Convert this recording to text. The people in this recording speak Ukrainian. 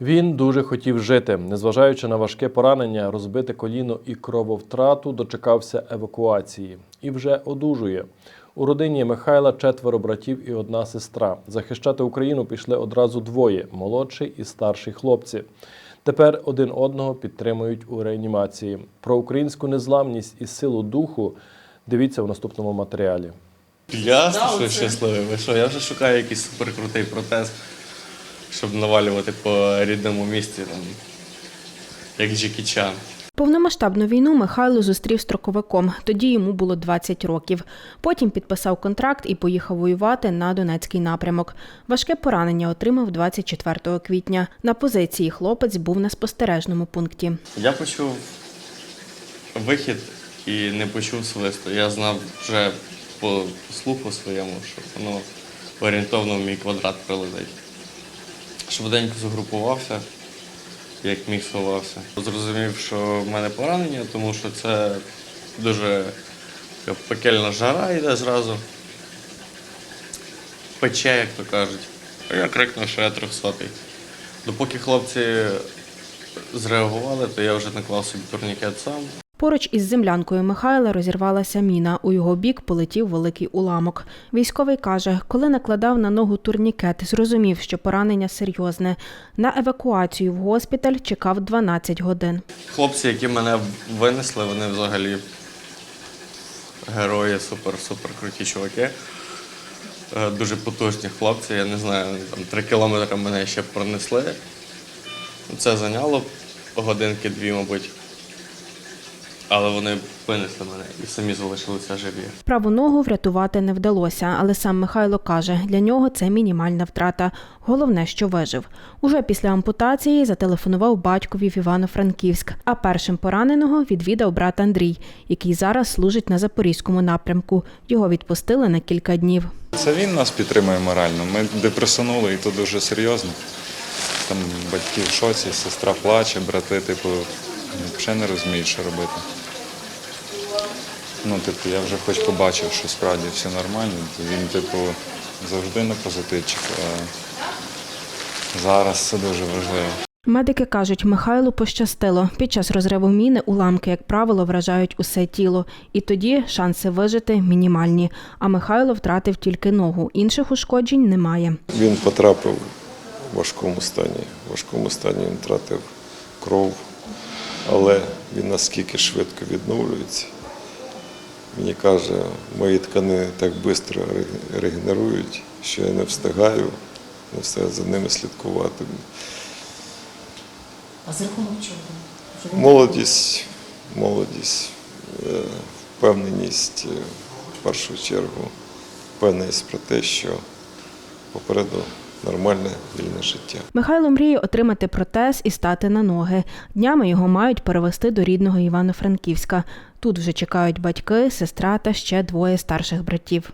Він дуже хотів жити. Незважаючи на важке поранення, розбите коліно і крововтрату, дочекався евакуації і вже одужує. У родині Михайла четверо братів і одна сестра. Захищати Україну пішли одразу двоє молодший і старший хлопці. Тепер один одного підтримують у реанімації. Про українську незламність і силу духу дивіться в наступному матеріалі. Ясно, що щасливий. Ви що, я вже шукаю якийсь суперкрутий протез, щоб навалювати по рідному місті, там, як Джекі Чан. Повномасштабну війну Михайло зустрів строковиком. Тоді йому було 20 років. Потім підписав контракт і поїхав воювати на Донецький напрямок. Важке поранення отримав 24 квітня. На позиції хлопець був на спостережному пункті. Я почув вихід і не почув свисту. Я знав вже по слуху своєму, що воно орієнтовно в мій квадрат прилетить. Швиденько загрупувався, як міг сховався. Зрозумів, що в мене поранення, тому що це дуже пекельна жара йде зразу. Пече, як то кажуть. Я крикнув, що я трьохсотий. Допоки хлопці зреагували, то я вже наклав собі турнікет сам. Поруч із землянкою Михайла розірвалася міна. У його бік полетів великий уламок. Військовий каже, коли накладав на ногу турнікет, зрозумів, що поранення серйозне. На евакуацію в госпіталь чекав 12 годин. Хлопці, які мене винесли, вони взагалі герої, супер-супер круті чуваки. Е, Дуже потужні хлопці. Я не знаю, там три кілометри мене ще пронесли. Це зайняло годинки-дві, мабуть. Але вони винесли мене і самі залишилися живі. Праву ногу врятувати не вдалося, але сам Михайло каже, для нього це мінімальна втрата. Головне, що вижив. Уже після ампутації зателефонував батькові в Івано-Франківськ, а першим пораненого відвідав брат Андрій, який зараз служить на запорізькому напрямку. Його відпустили на кілька днів. Це він нас підтримує морально. Ми депресанули, і то дуже серйозно. Там батьки в шоці, сестра плаче, брати, типу, взагалі не розуміють, що робити. Ну, типу, я вже хоч побачив, що справді все нормально. Він, типу, завжди на позитивчик. А зараз це дуже важливо. Медики кажуть, Михайлу пощастило. Під час розриву міни уламки, як правило, вражають усе тіло. І тоді шанси вижити мінімальні. А Михайло втратив тільки ногу. Інших ушкоджень немає. Він потрапив в важкому стані. В важкому стані він втратив кров, але він наскільки швидко відновлюється. Мені каже, мої ткани так швидко регенерують, що я не встигаю, не встигаю за ними слідкувати. А з рахунок чого? Молодість, молодість, е, впевненість е, в першу чергу, впевненість про те, що попереду нормальне вільне життя. Михайло мріє отримати протез і стати на ноги. Днями його мають перевести до рідного Івано-Франківська. Тут вже чекають батьки, сестра та ще двоє старших братів.